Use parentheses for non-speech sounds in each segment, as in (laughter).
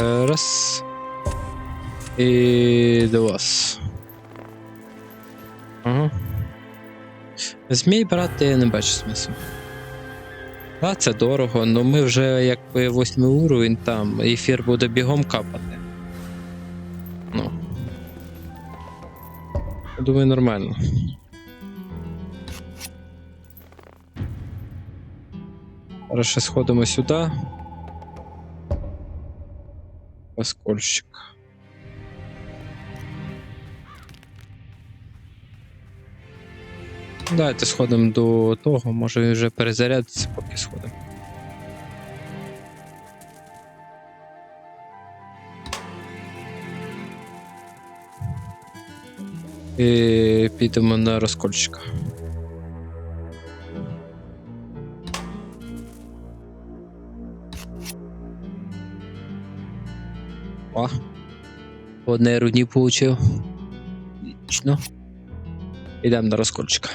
Раз. І до вас. Ага. Змій брати я не бачу смислу. А, це дорого, але ми вже якби восьмий уровень там, ефір буде бігом капати. Ну. Думаю, нормально. Зараз сходимо сюди. Оскольщик. Давайте сходимо до того, може вже перезарядиться, поки сходимо. І підемо на розкольчика. О, по одній руді получив. Отлично. Йдемо на розкольчика.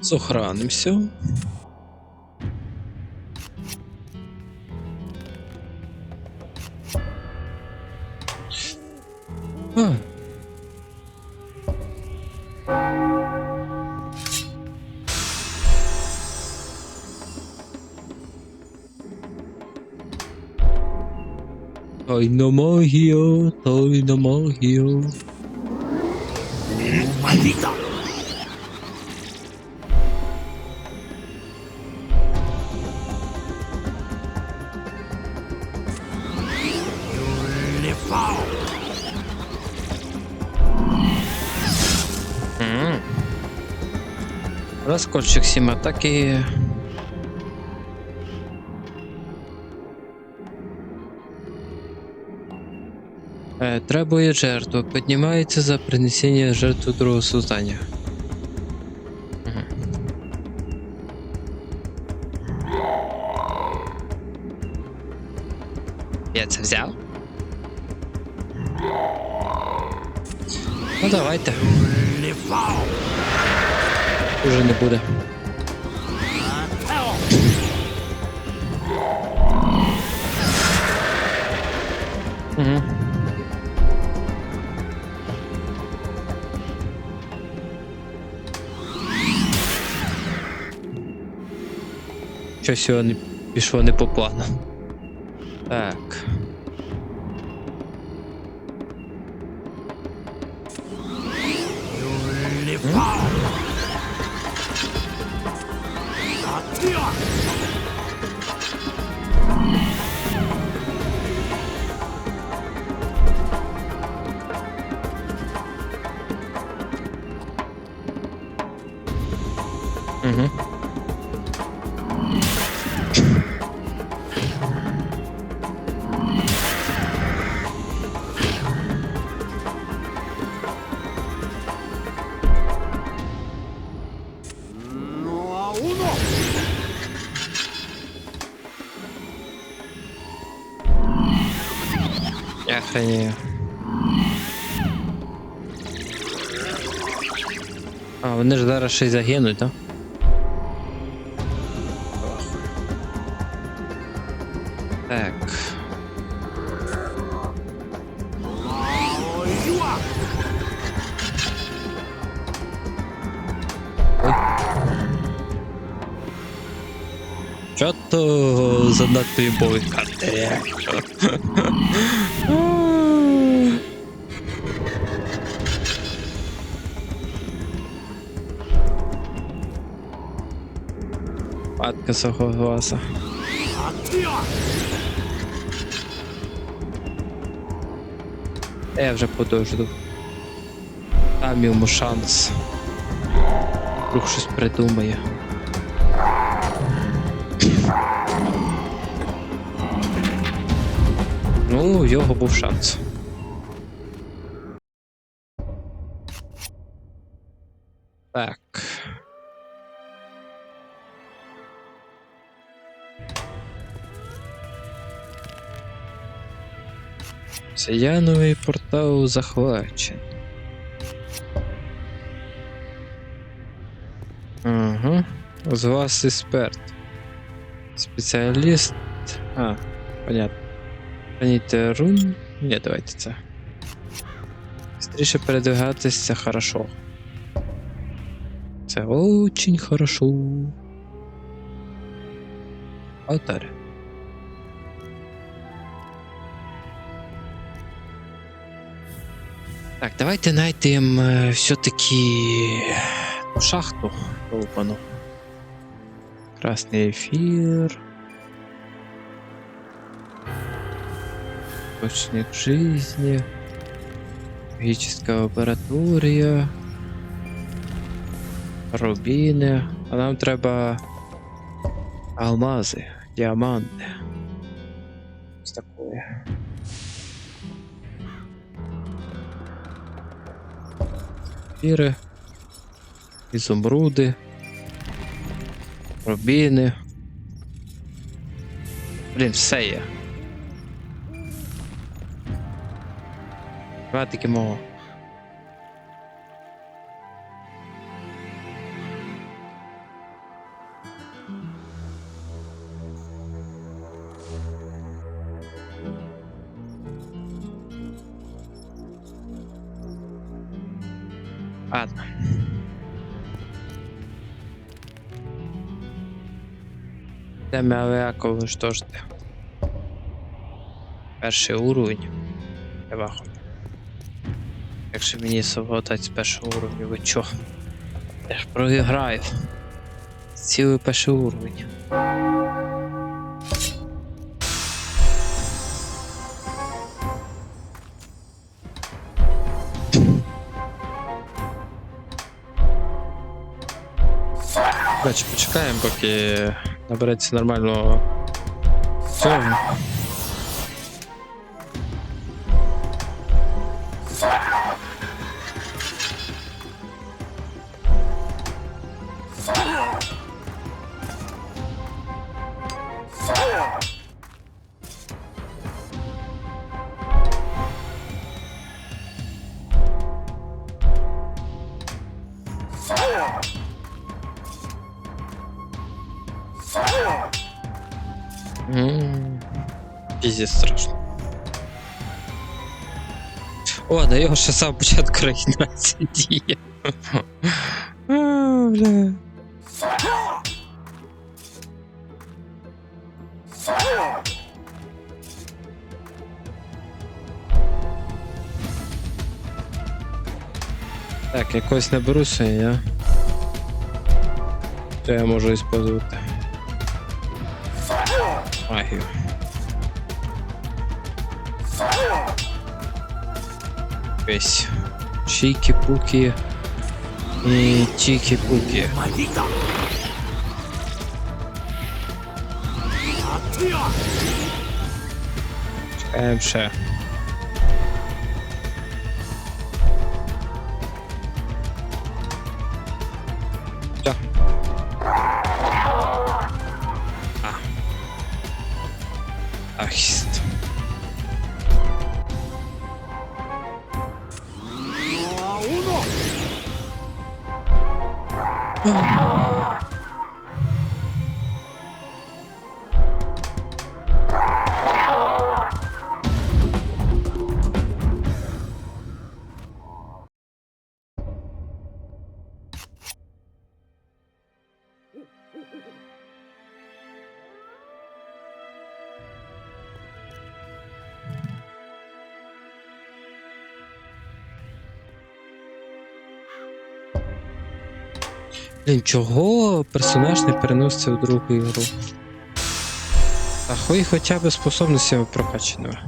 Сохранимося. Тайна магія, тайна магія. Maldita. You live foul. М. Розкольчик сім атаки. Требує жертву. Піднімається за принесення жертви другого создання. Я це взяв? Ну давайте. Уже не буде. Угу. Щось його не пішло не по плану. Так. Угу. Я. А, вони ж зараз ще й загинуть, так? Так. Що то занадто імбові карти? (laughs) Согласа. Atia. Я вже подожду. Дам йому шанс. Вдруг щось придумає. Ну, у його був шанс. Сияновий портал захвачен. Угу. З вас експерт. Спеціаліст. А. Понятно. Храніти рун. Ні, давайте це. Быстріше передвигатись це хорошо. Це очень хорошо. Алтарь. Так, давайте знайдемо е, все-таки ну, шахту долбану. Красный эфир. Источник жизни. Магическая лаборатория. Рубіни. А нам треба алмази, діаманти. Ефіри. Ізумруди. Рубіни. Блін, все є. Давайте мого. Ладно. Йдемо авіаку уничтожити. Перший уровень. Ваху. Якщо мені совготать з першого уровня, ви чо? Я ж програю. Цілий перший уровень. Короче, почекаємо, поки набереться нормального цього. М, Пиздец страшно. О, да його ще сам початку регенерації діє. Бля. Так, якось наберуся я. Що я можу использувати? Um R. Esse. Chique porque. E tique porque. Maldita! É, bicho. É. anarchiste. Oh. Блін, чого персонаж не переноситься в другу ігру? А хуй хоча б способностями прокачаними.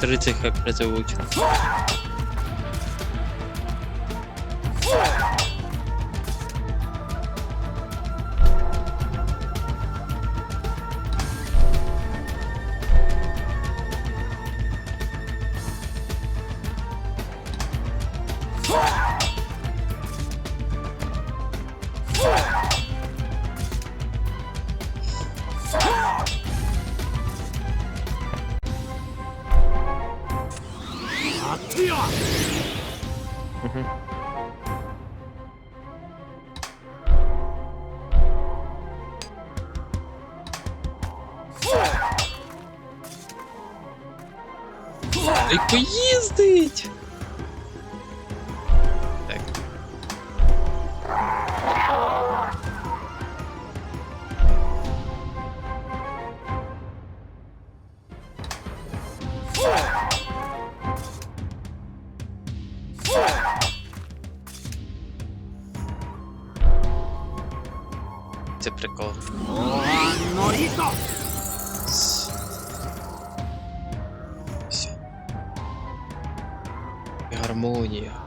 30 хай призовуть. Ай, поїздить! Так. прикол. Гармонія.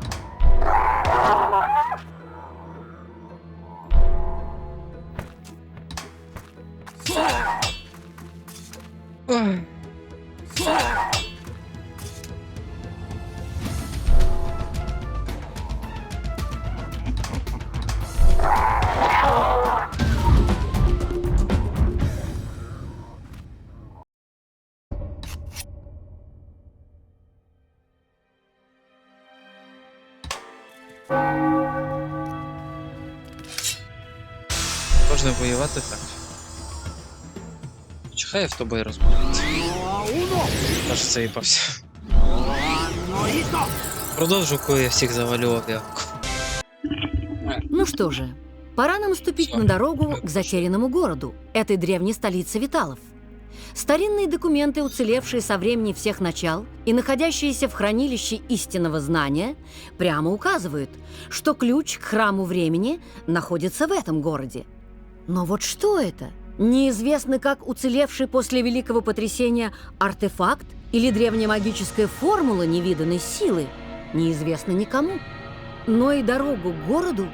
Давати так. Чихає в тобою розмовляється. Аж сейпався. Продовжу, коли я всіх завалю обявку. Ну что же, пора нам ступить на дорогу к затерянному городу, этой древней столице Виталов. Старинные документы, уцелевшие со времени всех начал и находящиеся в хранилище истинного знания, прямо указывают, что ключ к храму времени находится в этом городе – но вот что это? Неизвестно, как уцелевший после Великого потрясения артефакт или древняя магическая формула невиданной силы, неизвестно никому. Но и дорогу к городу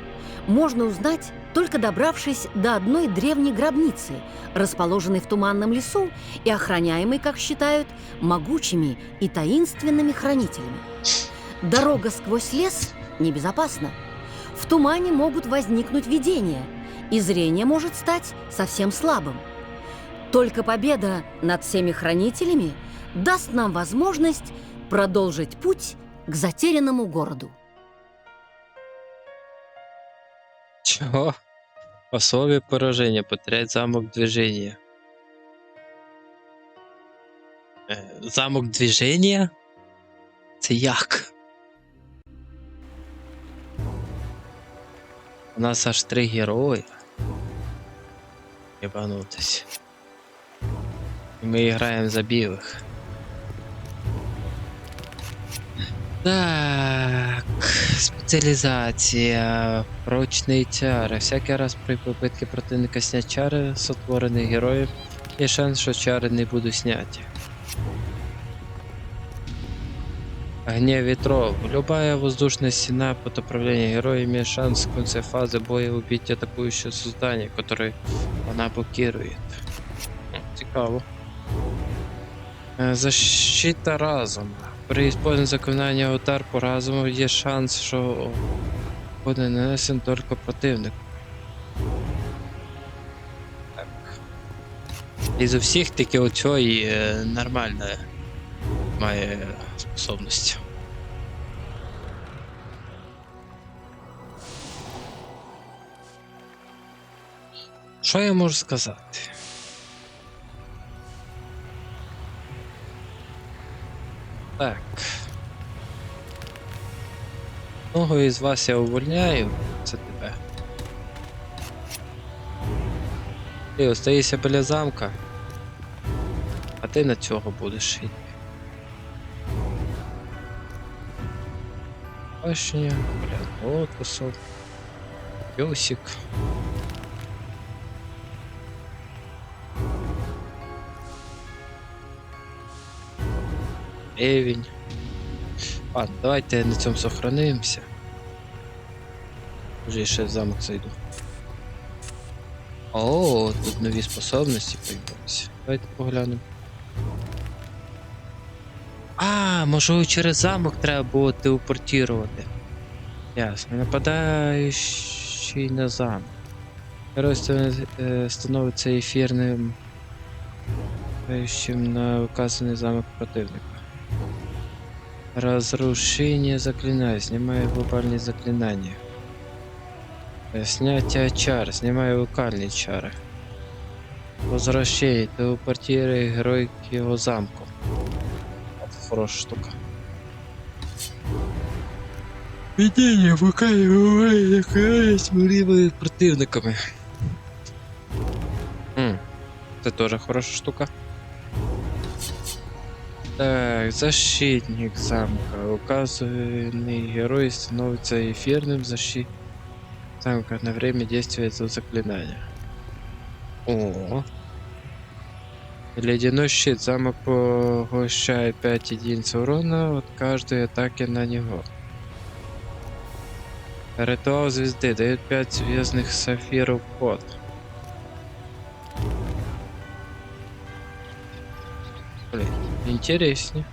можно узнать, только добравшись до одной древней гробницы, расположенной в туманном лесу и охраняемой, как считают, могучими и таинственными хранителями. Дорога сквозь лес небезопасна. В тумане могут возникнуть видения, и зрение может стать совсем слабым. Только победа над всеми хранителями даст нам возможность продолжить путь к затерянному городу. Чого? Особі пораження, потерять замок движення. Е, замок движення? Це як? У нас аж три герої. Єбанутись. Ми граємо за білих. Так, спеціалізація, прочний чари. Всякий раз при попитці противника снять чари, сотворених героїв, є шанс, що чари не будуть сняті. Гнев ветров. Любая воздушная стена под управлением героя имеет шанс в конце фазы боя убить атакующее создание, которое она блокирует. Цікаво. Е, Защита разума. При использовании заклинания удар по разуму є шанс, що буде нанесен тільки противник. Так. Із усіх тільки оцьої е, нормально має способність. Що я можу сказати? Так. Одного із вас я увольняю, це тебе. Ти остаєшся біля замка, а ти на цього будеш йти. башня, бля, вот кусок. Песик. Ревень. Ладно, давайте на цьому сохранимся. Уже ще в замок зайду. О, тут нові способності появилися. Давайте поглянемо. А, може через замок треба було телепортувати. Ясно. Нападаючий на замок. Герой ста- е, становиться ефірним нападаючим на указаний замок противника. Разрушение заклинания. Снимаю глобальные заклинания. Е, Снятие чар. Снимаю локальные чары. Возвращение. Телепортируй герой к его замку. Это хорошая штука. Видение выкаивает мирными противниками. М, Це теж хороша штука. Так, защитник замка. Указанный герой становится эфирным защит замка на время действия этого заклинания. О. Ледяной щит. Замок поглощает 5 единиц урона от каждой атаки на него. Ритуал звезды дает 5 звездных сапфиров код. Блин, интереснее.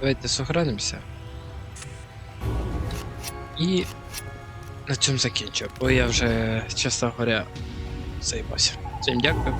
Давайте сохранимося. І на цьому закінчу, бо я вже, чесно говоря, займався. Всім дякую.